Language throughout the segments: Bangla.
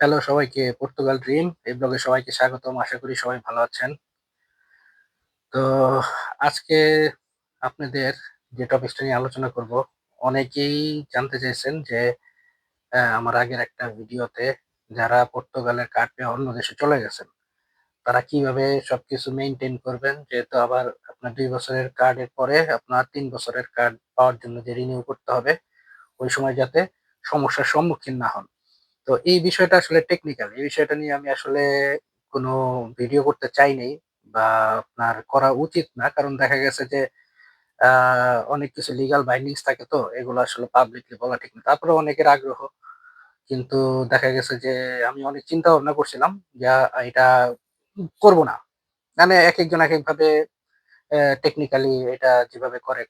হ্যালো সবাইকে পর্তুগাল ড্রিম এই ব্লগে সবাইকে স্বাগতম, আশা করি সবাই ভালো আছেন। তো আজকে আপনাদের যে টপিকটা নিয়ে আলোচনা করব, অনেকেই জানতে চাইছেন যে আমার আগের একটা ভিডিওতে যারা পর্তুগালের কার্ড পেয়ে অন্য দেশে চলে গেছেন, তারা কীভাবে সবকিছু মেনটেন করবেন? যেহেতু আবার আপনার দুই বছরের কার্ডের পরে আপনার তিন বছরের কার্ড পাওয়ার জন্য যে রিনিউ করতে হবে, ওই সময় যাতে সমস্যার সম্মুখীন না হন। তো এই বিষয়টা আসলে টেকনিক্যাল এই বিষয়টা নিয়ে আমি আসলে কোনো ভিডিও করতে চাইনি বা আপনার করা উচিত না। কারণ দেখা গেছে যে অনেক কিছু লিগাল বাইন্ডিংস থাকে তো, এগুলো আসলে পাবলিকলি বলা ঠিক না। তারপরে অনেকের আগ্রহ। কিন্তু দেখা গেছে যে, আমি অনেক চিন্তা ভাবনা করছিলাম যা, এটা করব না। মানে এক একজন এক একভাবে টেকনিক্যালি এটা যেভাবে করে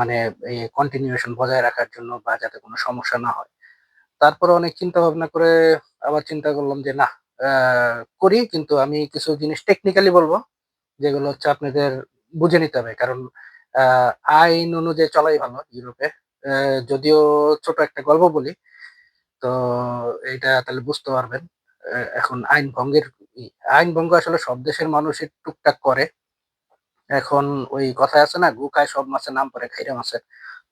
মানে এই কন্টিনিউয়েশন বজায় রাখার জন্য বা যাতে কোনো সমস্যা না হয়। তারপরে অনেক চিন্তা ভাবনা করে আবার চিন্তা করলাম যে, না করি, কিন্তু আমি কিছু জিনিস টেকনিক্যালি বলব, যেগুলো হচ্ছে আপনাদের বুঝে নিতে হবে। কারণ আইন অনুযায়ী চলাই ভালো ইউরোপে। যদিও ছোট একটা গল্প বলি, তো এটা তাহলে বুঝতে পারবেন এখন আইন ভঙ্গের, আইন ভঙ্গ আসলে সব দেশের মানুষই টুকটাক করে। এখন ওই কথায় আছে না, গু খায় সব মাছের, নাম পরে খাইরা মাছের।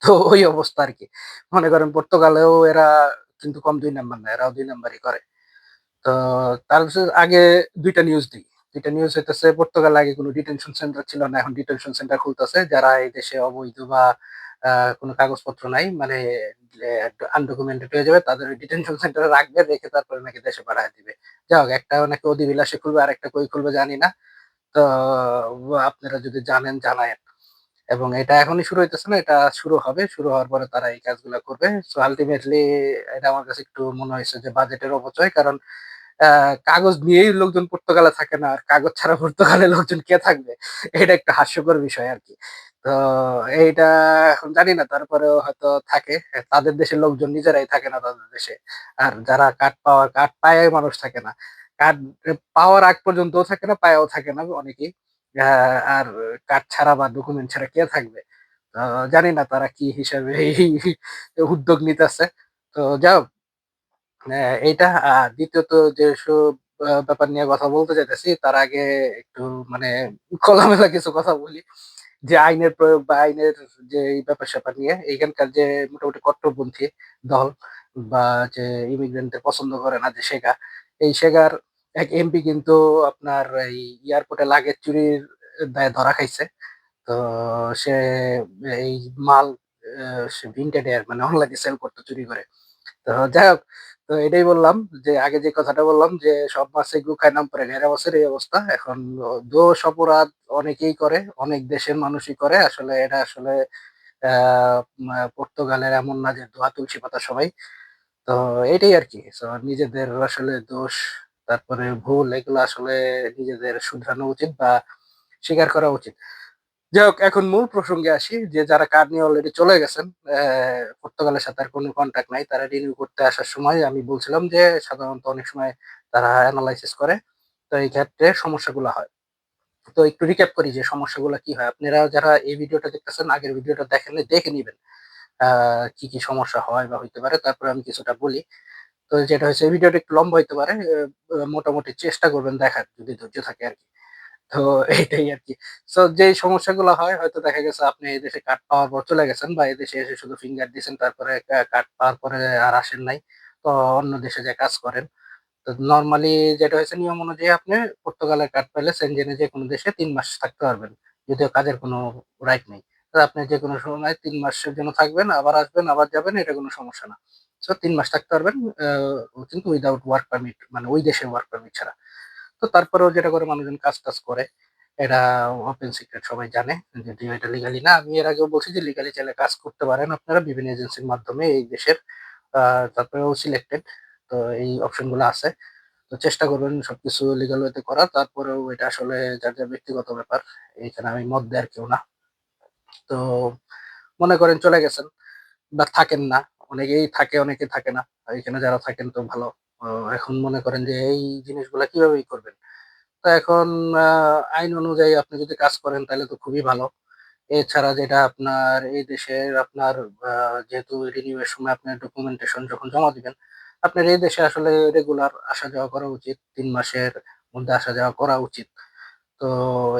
তো ওই অবস্থা আর কি মনে করেন পর্তুগালেও এরা কিন্তু কম দুই নাম্বার না, এরাও দুই নাম্বারই করে। তো তার আগে দুইটা নিউজ দিই। দুইটা নিউজ হইতেছে পর্তুগাল আগে কোনো ডিটেনশন সেন্টার ছিল না, এখন ডিটেনশন সেন্টার খুলতেছে, যারা এই দেশে অবৈধ বা কোনো কাগজপত্র নাই মানে আনডকুমেন্টেড হয়ে যাবে, তাদের ডিটেনশন সেন্টারে রাখবে, রেখে তারপরে নাকি দেশে পাঠিয়ে দিবে। যাই হোক, একটা নাকি অধিবিলাসে খুলবে আর একটা কই খুলবে জানি না। তো, আপনারা যদি জানেন, জানায়েন। এবং এটা এখনই শুরু হইতেছে না, এটা শুরু হবে, শুরু হওয়ার পরে তারা এই কাজগুলো করবে। সো আলটিমেটলি এটা আমার কাছে একটু মনে হয়েছে যে বাজেটের অপচয়, কারণ কাগজ নিয়েই লোকজন পর্তুগালে থাকে না, আর কাগজ ছাড়া পর্তুগালে লোকজন কে থাকবে? এটা একটা হাস্যকর বিষয় আর কি। তো, এইটা এখন জানি না, তারপরেও হয়তো থাকে। তাদের দেশের লোকজন নিজেরাই থাকে না তাদের দেশে। আর যারা কাঠ পাওয়ার কাঠ পায় মানুষ থাকে না, কাঠ পাওয়ার আগ পর্যন্তও থাকে না, পায়াও থাকে না অনেকেই। আর কার্ড ছাড়া বা ডকুমেন্ট ছাড়া কে থাকবে? জানি না তারা কি হিসাবে উদ্যোগ নিতেছে। তো যাও হ্যাঁ, এইটা দ্বিতীয়ত যেসব ব্যাপার নিয়ে কথা বলতে চাইতেছি তার আগে একটু মানে খোলামেলা কিছু কথা বলি। যে আইনের প্রয়োগ বা আইনের যে ব্যাপার স্যাপার নিয়ে এইখানকার যে মোটামুটি কট্টরপন্থী দল বা যে ইমিগ্রেন্টদের পছন্দ করে না যে শেখা এই শেখার এক এমপি কিন্তু আপনার এই এয়ারপোর্টে লাগেজ চুরির দায়ে ধরা খাইছে। তো সে, এই মাল সে ভিন্টেড মানে অনলাইনে সেল করতে চুরি করে। তো যাই হোক, তো এটাই বললাম যে, আগে যে কথাটা বললাম যে, সব মাছে গু খায় নাম পরে ঘেরা বছর এই অবস্থা। এখন দোষ, অপরাধ অনেকেই করে, অনেক দেশের মানুষই করে। আসলে এটা আসলে পর্তুগালের এমন না যে দোয়া তুলসী পাতা সবাই। তো এটাই আর কি। নিজেদের আসলে দোষ তারপরে ভুল, এগুলো আসলে নিজেদের শুধরানো উচিত বা স্বীকার করা উচিত। যাই হোক, এখন মূল প্রসঙ্গে আসি যে, যারা কার্ড নিয়ে অলরেডি চলে গেছেন পর্তুগালের সাথে আর কোনো কন্ট্যাক্ট নাই, তারা রিনিউ করতে আসার সময় আমি বলছিলাম যে, সাধারণত অনেক সময় তারা অ্যানালাইসিস করে, তো এই ক্ষেত্রে সমস্যাগুলো হয়। তো একটু রিক্যাপ করি যে, সমস্যাগুলো কি হয়। আপনারা যারা এই ভিডিওটা দেখতেছেন, আগের ভিডিওটা দেখেন দেখে নিবেন কি কি সমস্যা হয় বা হইতে পারে। তারপরে আমি কিছুটা বলি। তো যেটা হচ্ছে ভিডিওটা একটু লম্বা হইতে পারে মোটামুটি চেষ্টা করবেন দেখার যদি ধৈর্য থাকে আর কি তো এইটাই আরকি। সো যেই সমস্যাগুলো হয়, হয়তো দেখা গেছে আপনি এই দেশে কার্ড পাওয়ার পর চলে গেছেন বা এদেশে এসে শুধু ফিঙ্গার দিয়েছেন, তারপরে কা কার্ড পাওয়ার পরে আর আসেন নাই। তো অন্য দেশে যে কাজ করেন। তো নর্মালি যেটা হয়েছে, নিয়ম অনুযায়ী আপনি পর্তুগালের পাইলে সেনজেনে যেকোনো দেশে তিন মাস থাকতে পারবেন। যদিও কাজের কোনো রাইট নেই। আপনি যেকোনো সময় তিন মাসের জন্য থাকবেন, আবার আসবেন, আবার যাবেন এটা কোনো সমস্যা না। সো তিন মাস থাকতে পারবেন কিন্তু উইথআউট ওয়ার্ক পারমিট মানে ওই দেশের ওয়ার্ক পারমিট ছাড়া। তো তারপরেও যেটা করে মানুষজন কাজ-টাজ করে। এটা ওপেন সিক্রেট সবাই জানে। যদিও এটা লিগালি না। আমি এর আগেও বলছি যে লিগালি চাইলে কাজ করতে পারেন আপনারা বিভিন্ন এজেন্সির মাধ্যমে এই দেশের। তারপরেও সিলেক্টেড। তো এই অপশনগুলো আছে। তো চেষ্টা করবেন সবকিছু লিগাল ওয়েতে করার। তারপরেও এটা আসলে যার, যার ব্যক্তিগত ব্যাপার। এইখানে আমি মত দেওয়ার কেউ না। তো মনে করেন চলে গেছেন বা থাকেন না। অনেকেই থাকে, অনেকে থাকে না। এখানে যারা থাকেন তো ভালো। এখন মনে করেন যে এই জিনিসগুলা কীভাবে করবেন? তো এখন আইন অনুযায়ী আপনি যদি কাজ করেন তাহলে তো খুবই ভালো। এছাড়া যেটা আপনার এই দেশের আপনার যেহেতু রিনিউ এর সময় আপনার ডকুমেন্টেশন যখন জমা দিবেন, আপনার এই দেশে আসলে রেগুলার আসা যাওয়া করা উচিত। তিন মাসের মধ্যে আসা যাওয়া করা উচিত। তো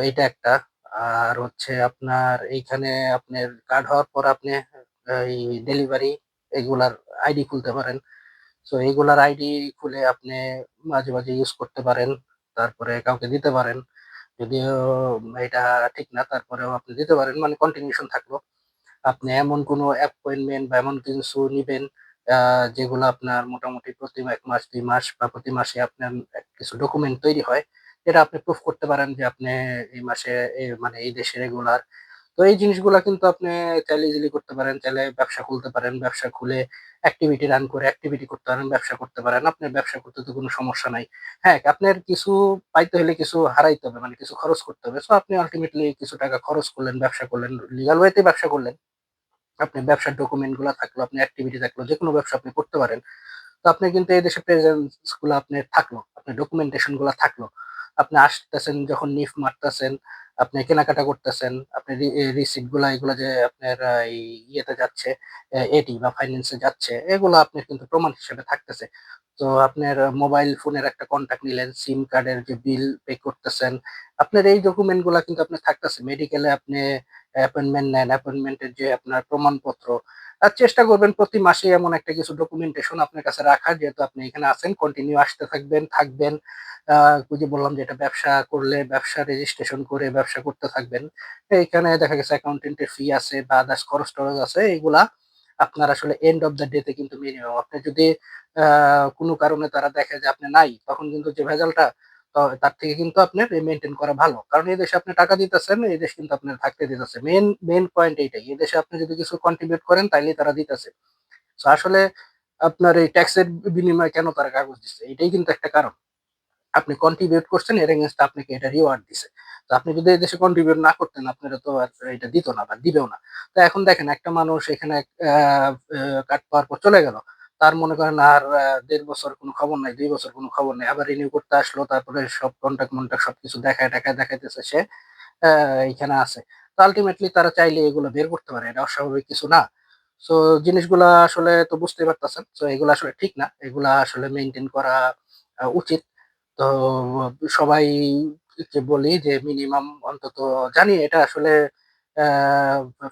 এইটা একটা। আর হচ্ছে আপনার এইখানে আপনার কার্ড হওয়ার পর আপনি এই ডেলিভারি এগুলার আইডি খুলতে পারেন। সো এগুলার আইডি খুলে আপনি মাঝে, মাঝে ইউজ করতে পারেন। তারপরে কাউকে দিতে পারেন। যদিও এটা ঠিক না তারপরেও আপনি দিতে পারেন মানে কন্টিনিউশন থাকল। আপনি এমন কোনো অ্যাপয়েন্টমেন্ট বা এমন কিছু নিবেন যেগুলো আপনার মোটামুটি প্রতি এক মাস, দুই মাস বা প্রতি মাসে আপনার কিছু ডকুমেন্ট তৈরি হয়। যেটা আপনি প্রুফ করতে পারেন যে আপনি এই মাসে মানে এই দেশে রেগুলার তো এই জিনিসগুলা কিন্তু আপনি চাইলে ইজিলি করতে পারেন। চাইলে ব্যবসা খুলতে পারেন। ব্যবসা খুলে অ্যাক্টিভিটি রান করে অ্যাক্টিভিটি করতে পারেন, ব্যবসা করতে পারেন। আপনার ব্যবসা করতে তো কোনো সমস্যা নাই। হ্যাঁ, আপনার কিছু পাইতে হলে কিছু হারাইতে হবে। মানে কিছু খরচ করতে হবে। সো আপনি আল্টিমেটলি কিছু টাকা খরচ করলেন, ব্যবসা করলেন। লিগ্যাল ওয়েতে ব্যবসা করলেন। আপনি ব্যবসার ডকুমেন্টগুলা থাকল, আপনি অ্যাক্টিভিটি থাকল, যে কোনো ব্যবসা আপনি করতে পারেন। তো আপনি কিন্তু এই দেশে প্রেজেন্সগুলা আপনার থাকল, আপনার ডকুমেন্টেশনগুলা থাকল। আপনি আসতেছেন যখন নিফ মারতেছেন, আপনি কেনাকাটা করতেছেন, আপনি রিসিপ্টগুলা এগুলা যে আপনার ইয়েতে যাচ্ছে, এটি বা ফাইন্যান্সে যাচ্ছে, এগুলা আপনার কিন্তু প্রমাণ হিসেবে থাকতেছে। তো আপনার মোবাইল ফোনের একটা কনট্যাক্ট নিলেন, সিম কার্ডের যে বিল পে করতেছেন, আপনার এই ডকুমেন্টগুলা কিন্তু আপনার থাকতেছে। মেডিকেলে আপনি অ্যাপয়েন্টমেন্ট নেন, অ্যাপয়েন্টমেন্টের যে আপনার প্রমাণপত্র আর চেষ্টা করবেন প্রতি মাসে এমন একটা কিছু ডকুমেন্টেশন আপনার কাছে রাখার যেহেতু আপনি এখানে আছেন কন্টিনিউ আসতে থাকবেন, থাকবেন। যে বললাম যে এটা ব্যবসা করলে ব্যবসা রেজিস্ট্রেশন করে ব্যবসা করতে থাকবেন। এখানে দেখা গেছে অ্যাকাউন্টেন্টের ফি আছে বা আদার্স খরচ-টরচ আছে এগুলা আপনার আসলে এন্ড অফ দ্যা ডে তে কিন্তু মিনিমাম আপনি যদি কোনো কারণে তারা দেখে যে আপনি নাই তখন কিন্তু যে ভেজালটা তার থেকে কিন্তু আপনার এ মেইনটেইন করা ভালো। কারণ এই দেশে আপনি টাকা দিতেছেন, এই দেশ কিন্তু আপনার থাকতে দিতেছে। মেন মেন পয়েন্ট এইটাই। এই দেশে আপনি যদি কিছু কন্ট্রিবিউট করেন তাইলেই তারা দিতেছে। সো আসলে আপনার এই ট্যাক্সের বিনিময়ে কেন তারা কাগজ দিচ্ছে? এটাই কিন্তু একটা কারণ। আপনি কন্ট্রিবিউট করছেন এর এগেইনস্ট এ আপনাকে এটা রিওয়ার্ড দিছে। তো আপনি যদি এই দেশে কন্ট্রিবিউট না করতেন আপনারা তো এটা দিত না বা দিবেও না। তো এখন দেখেন একটা মানুষ এখানে কার্ড পাওয়ার পর চলে গেল। তার মনে করেন আর ১.৫ বছর কোনো খবর নাই, দুই বছর কোনো খবর নাই। আবার রিনিউ করতে আসলো তারপরে সব কনট্যাক্ট-মনট্যাক্ট সবকিছু দেখায়-টেখায় দেখাইতেছে সে এইখানে আছে। তো আল্টিমেটলি তারা চাইলে এগুলো বের করতে পারে। এটা অস্বাভাবিক কিছু না। সো জিনিসগুলা আসলে তো বুঝতেই পারতেছেন। সো এগুলা আসলে ঠিক না। এগুলা আসলে মেইনটেইন করা উচিত। তো সবাইকে বলি যে মিনিমাম অন্তত জানি এটা আসলে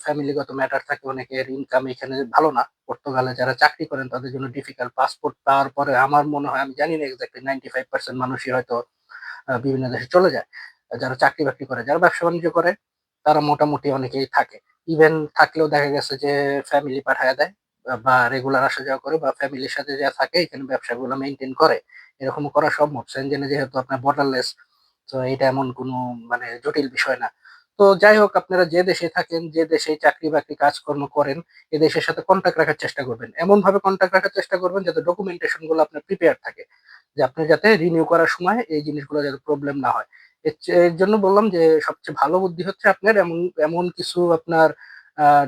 ফ্যামিলিগত ম্যাটার থাকে অনেকের ইনকাম এখানে ভালো না। পর্তুগালে যারা চাকরি করেন তাদের জন্য ডিফিকাল্ট পাসপোর্ট পাওয়ার পরে আমার মনে হয় আমি জানি না এক্সাক্টলি 95% মানুষই হয়তো বিভিন্ন দেশে চলে যায়। যারা চাকরি-বাকরি করে, যারা ব্যবসা-বাণিজ্য করে তারা মোটামুটি অনেকেই থাকে। ইভেন থাকলেও দেখা গেছে যে ফ্যামিলি পাঠায় দেয় বা রেগুলার আসা যাওয়া করে বা ফ্যামিলির সাথে যা থাকে এখানে ব্যবসাগুলো মেইনটেইন করে। এরকম করা সম্ভব। সেনজেনে যেহেতু আপনার বর্ডারলেস তো এটা এমন কোনো মানে জটিল বিষয় না। তো যাই হোক আপনারা যে দেশে থাকেন, যে দেশে চাকরি-বাকরি কাজকর্ম করেন, এ দেশের সাথে কন্ট্যাক্ট রাখার চেষ্টা করবেন। এমনভাবে কনট্যাক্ট রাখার চেষ্টা করবেন যাতে ডকুমেন্টেশনগুলো আপনার প্রিপেয়ার থাকে। যে আপনি যাতে রিনিউ করার সময় এই জিনিসগুলো যাতে প্রবলেম না হয়। এর জন্য বললাম যে সবচেয়ে ভালো বুদ্ধি হচ্ছে আপনার এমন এমন কিছু আপনার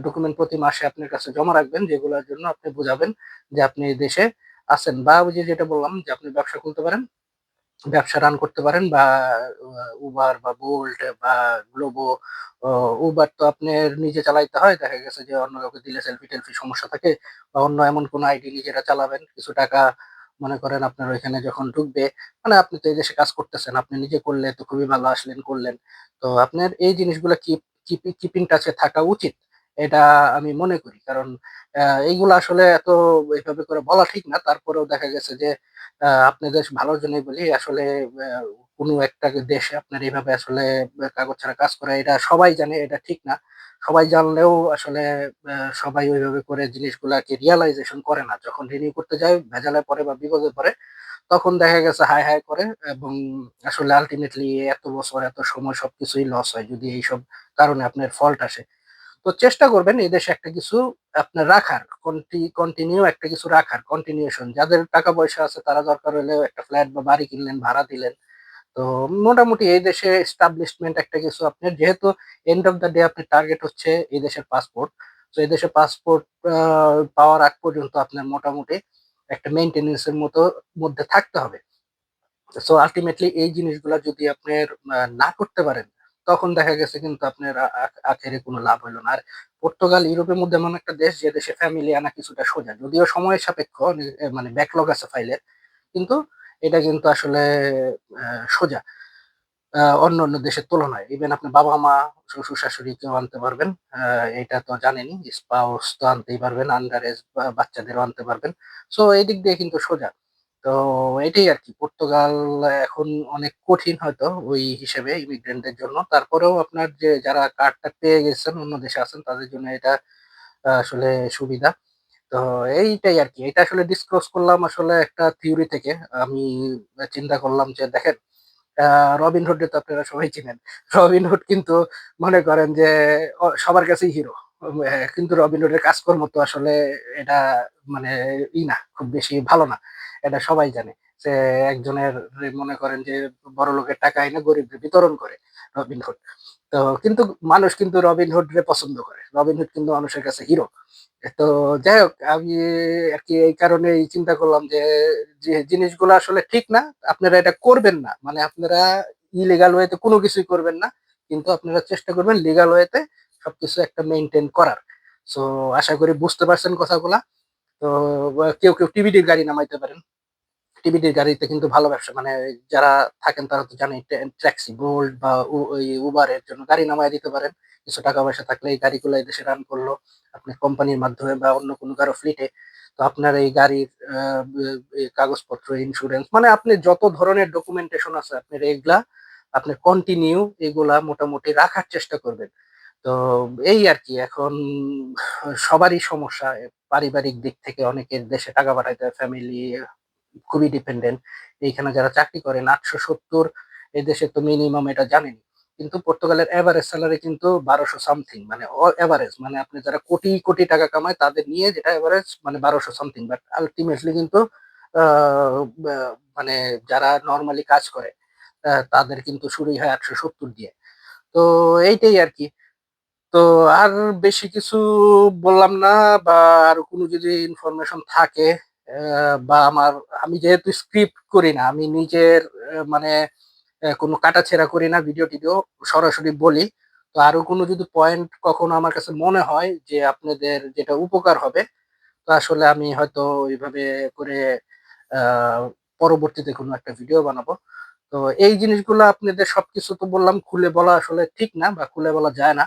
ডকুমেন্ট প্রতি মাসে আপনার কাছে জমা রাখবেন যেগুলার জন্য আপনি বুঝাবেন যে আপনি এই দেশে আছেন বা যে যেটা বললাম যে আপনি ব্যবসা খুলতে পারেন। ব্যবসা রান করতে পারেন বা উবার বা বোল্ট বা ও Uber তো আপনার নিজে চালাইতে হয়। দেখা গেছে যে অন্য কাউকে দিলে সেলফি-টেলফি সমস্যা থাকে বা অন্য এমন কোনো আইডি নিজেরা চালাবেন। কিছু টাকা মনে করেন আপনার ওইখানে যখন ঢুকবে, মানে আপনি তো এই দেশে কাজ করতেছেন। আপনি নিজে করলে তো খুবই ভালো আসলেন, করলেন। তো আপনার এই জিনিসগুলো কিপ কিপি টাচ থাকা উচিত। এটা আমি মনে করি। কারণ এইগুলা আসলে এত এভাবে করে বলা ঠিক না। তারপরেও দেখা গেছে যে আ আপনাদের ভালোর জন্যই বলি, আসলে কোনো একটা দেশে আপনার এভাবে আসলে কাগজ ছাড়া কাজ করা, এটা সবাই জানে, এটা ঠিক না। সবাই জানলেও আসলে সবাই ওইভাবে করে জিনিসগুলাকে রিয়ালাইজেশন করে না। যখন রিনিউ করতে যায়, ভেজালে পরে বা বিপদে পরে তখন দেখা গেছে হাই হায় করে এবং আসলে আল্টিমেটলি এত বছর, এত সময় সবকিছুই লস হয় যদি এইসব কারণে আপনার ফল্ট আসে। তো চেষ্টা করবেন এই দেশে একটা কিছু আপনার রাখার। কন্টিনিউ একটা কিছু রাখার, কন্টিনিউশন। যাদের টাকা-পয়সা আছে তারা দরকার হলে একটা ফ্ল্যাট বা বাড়ি কিনলেন, ভাড়া দিলেন। তো মোটামুটি এই দেশে এস্টাবলিশমেন্ট একটা কিছু আপনার যেহেতু এন্ড অফ দ্যা ডে আপনার টার্গেট হচ্ছে এই দেশের পাসপোর্ট। তো এই দেশের পাসপোর্ট পাওয়ার আগ পর্যন্ত আপনার মোটামুটি একটা মেইনটেন্যান্স এর মতো মধ্যে থাকতে হবে। সো আলটিমেটলি এই জিনিসগুলা যদি আপনার না করতে পারেন, তখন দেখা গেছে কিন্তু আপনার আখেরে কোনো লাভ হইল না। আর পর্তুগাল ইউরোপের মধ্যে এমন একটা দেশ যে দেশে ফ্যামিলি আনা কিছুটা সোজা। যদিও সময় সাপেক্ষ মানে ব্যাকলগ আছে ফাইলের। কিন্তু এটা কিন্তু আসলে সোজা। অন্য অন্য দেশের তুলনায়। ইভেন আপনার বাবা-মা, শ্বশুর-শাশুড়িকেও আনতে পারবেন। এটা তো জানেনই। স্পাউস তো আনতেই পারবেন। আন্ডার এজ বাচ্চাদেরও আনতে পারবেন। সো এদিক দিয়ে কিন্তু সোজা। তো এটাই আর কি পর্তুগাল এখন অনেক কঠিন হয়তো ওই হিসেবে ইমিগ্রেন্টদের জন্য। তারপরেও আপনার যে যারা কার্ডটা পেয়ে গেছেন, অন্য দেশে আছেন তাদের জন্য এটা আসলে সুবিধা। তো এইটাই আর কি এটা আসলে ডিসক্লোজ করলাম আসলে একটা থিওরি থেকে। আমি চিন্তা করলাম যে দেখেন রবিন হুডরে তো আপনারা সবাই চিনেন। রবিন হুড কিন্তু মনে করেন যে সবার কাছেই হিরো। কিন্তু রবিন হুডের কাজকর্ম তো আসলে এটা মানে ই না, খুব বেশি ভালো না। এটা সবাই জানে। যে একজনের মনে করেন যে বড়লোকের টাকা এনে গরিবদের বিতরণ করে রবিন হুড। তো কিন্তু মানুষ কিন্তু রবিন হুডরে পছন্দ করে। রবিন হুড কিন্তু মানুষের কাছে হিরো। তো যাই হোক আমি আরকি এই কারণেই চিন্তা করলাম যে, জিনিসগুলো আসলে ঠিক না, আপনারা এটা করবেন না। মানে আপনারা ইলিগাল ওয়েতে কোনো কিছুই করবেন না। কিন্তু আপনারা চেষ্টা করবেন লিগাল ওয়েতে সবকিছু একটা মেইনটেইন করার। সো আশা করি বুঝতে পারছেন কথাগুলা। তো কেউ, কেউ টিভিডির গাড়ি নামাইতে পারেন। টিভিডির গাড়িতে কিন্তু ভালো ব্যবসা মানে যারা থাকেন তারা তো জানেন ট্যাক্সি, গোল্ড বা উ ওই উবার এর জন্য গাড়ি নামায় দিতে পারেন। কিছু টাকা-পয়সা থাকলে এই গাড়িগুলা দেশে রান করল আপনি কোম্পানির মাধ্যমে বা অন্য কোনো কারও ফ্লিটে। তো আপনার এই গাড়ির কাগজপত্র, ইন্স্যুরেন্স মানে আপনি যত ধরনের ডকুমেন্টেশন আছে আপনার এগুলা আপনি কন্টিনিউ এগুলা মোটামুটি রাখার চেষ্টা করবেন। তো এই আর কি এখন সবারই সমস্যা। পারিবারিক দিক থেকে অনেকের দেশে টাকা পাঠাইতে ফ্যামিলি খুবই ডিপেন্ডেন্ট। এইখানে যারা চাকরি করেন ৮৭০ এদেশে তো মিনিমাম এটা জানেনই। কিন্তু পর্তুগালের এভারেজ স্যালারি কিন্তু বারোশো সামথিং মানে অ এভারেজ মানে আপনি যারা কোটি, কোটি টাকা কামায় তাদের নিয়ে যেটা এভারেজ মানে বারোশো সামথিং। বাট আলটিমেটলি কিন্তু মানে যারা নরমালি কাজ করে তাদের কিন্তু শুরুই হয় ৮৭০ দিয়ে। তো এইটাই আর কি তো আর বেশি কিছু বললাম না বা আর কোনো যদি ইনফরমেশন থাকে বা আমার আমি যেহেতু স্ক্রিপ্ট করি না, আমি নিজের মানে কোনো কাটাছেঁড়া করি না ভিডিও-টিডিও সরাসরি বলি। তো আরও কোনো যদি পয়েন্ট কখনো আমার কাছে মনে হয় যে আপনাদের যেটা উপকার হবে, তো আসলে আমি হয়তো ওইভাবে করে পরবর্তীতে কোনো একটা ভিডিও বানাবো। তো এই জিনিসগুলো আপনাদের সবকিছু তো বললাম খুলে বলা আসলে ঠিক না বা খুলে বলা যায় না।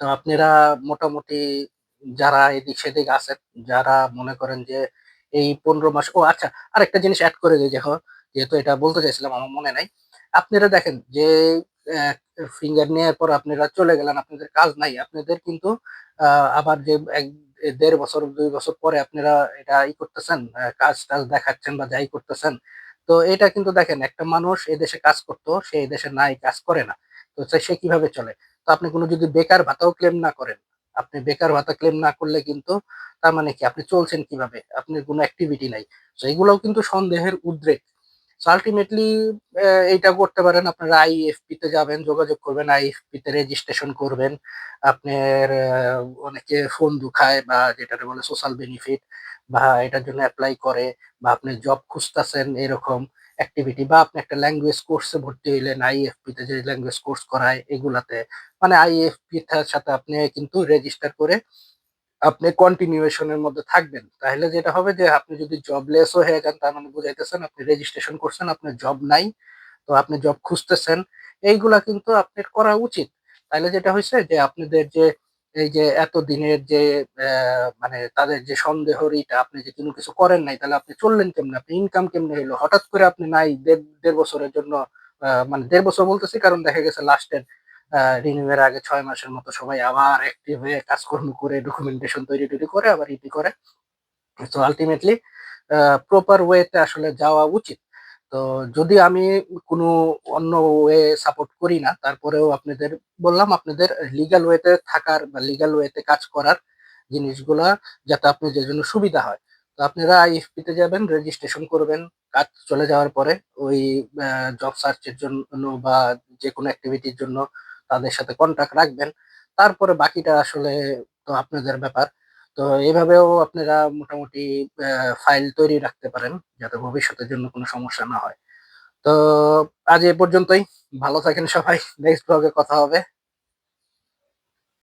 তো আপনারা মোটামুটি যারা এদিক-সেদিক আছেন, যারা মনে করেন যে এই ১৫ মাস ও আচ্ছা আরেকটা জিনিস অ্যাড করে দেই দেখো, যেহেতু এটা বলতে চাইছিলাম আমার মনে নাই। আপনারা দেখেন যে ফিঙ্গার নেওয়ার পর আপনারা চলে গেলেন, আপনাদের কাজ নাই। আপনাদের কিন্তু আবার যে এক দেড় বছর দুই বছর পরে আপনারা এটা ই করতেছেন, আ কাজ-টাজ দেখাচ্ছেন বা যাই করতেছেন। তো এটা কিন্তু দেখেন একটা মানুষ এদেশে কাজ করতো সে এদেশে নাই, কাজ করে না। তো সে কীভাবে চলে? তো আপনি কোনো যদি বেকার ভাতাও ক্লেম না করেন, আপনি বেকার ভাতা ক্লেম না করলে কিন্তু তার মানে কি? আপনি চলছেন কীভাবে? আপনার কোনো অ্যাক্টিভিটি নাই। তো এগুলাও কিন্তু সন্দেহের উদ্রেক। আল্টিমেটলি এইটা করতে পারেন আপনারা আইএফপি তে যাবেন, যোগাযোগ করবেন, আইএফপি তে রেজিস্ট্রেশন করবেন। আপনার অনেকে ফোন দুখায় বা যেটাকে বলে সোশ্যাল বেনিফিট বা এটার জন্য অ্যাপ্লাই করে বা আপনি জব খুঁজতেছেন এরকম অ্যাক্টিভিটি বা আপনি একটা ল্যাঙ্গুয়েজ কোর্সে ভর্তি হইলেন, আইএফপি তে যে ল্যাঙ্গুয়েজ কোর্স করায় এগুলাতে। মানে আইএফপি সাথে আপনি কিন্তু রেজিস্টার করে আপনি কন্টিনিউয়েশন এর মধ্যে থাকবেন। তাহলে যেটা হবে যে আপনি যদি জবলেস ও হয়ে যান তার মানে বুঝাইতেছেন আপনি রেজিস্ট্রেশন করছেন, আপনার জব নাই। তো আপনি জব খুঁজতেছেন। এইগুলা কিন্তু আপনার করা উচিত। তাহলে যেটা হয়েছে যে আপনাদের যে এই যে এতদিনের যে মানে তাদের যে সন্দেহর ইটা আপনি যে কোনো কিছু করেন নাই, তাহলে আপনি চললেন কেমনে? আপনি ইনকাম কেমনে হইল? হঠাৎ করে আপনি নাই ১.৫ ১.৫ বছরের জন্য মানে দেড় বছর বলতেছি কারণ দেখা গেছে লাস্টের আ রিনিউ এর আগে ছয় মাসের মতো সবাই আবার অ্যাক্টিভ হয়ে কাজকর্ম করে ডকুমেন্টেশন তৈরি-টৈরি করে আবার ইডি করে। তো আল্টিমেটলি প্রপার ওয়ে তে আসলে যাওয়া উচিত। তো যদি আমি কোনো অন্য ওয়ে সাপোর্ট করি না, তারপরেও আপনাদের বললাম আপনাদের লিগ্যাল ওয়েতে থাকার বা লিগ্যাল ওয়েতে কাজ করার জিনিসগুলা যাতে আপনার যে জন্য সুবিধা হয়। তো আপনারা আইএফপি তে যাবেন, রেজিস্ট্রেশন করবেন। কাজ চলে যাওয়ার পরে ওই জব সার্চের জন্য বা যে কোনো অ্যাক্টিভিটির জন্য তাদের সাথে কন্ট্যাক্ট রাখবেন। তারপরে বাকিটা আসলে তো আপনাদের ব্যাপার। তো এভাবেও আপনারা মোটামুটি ফাইল তৈরি রাখতে পারেন, যাতে ভবিষ্যতের জন্য কোনো সমস্যা না হয়। তো আজ এ পর্যন্তই। ভালো থাকেন সবাই। নেক্সট ব্লগে কথা হবে।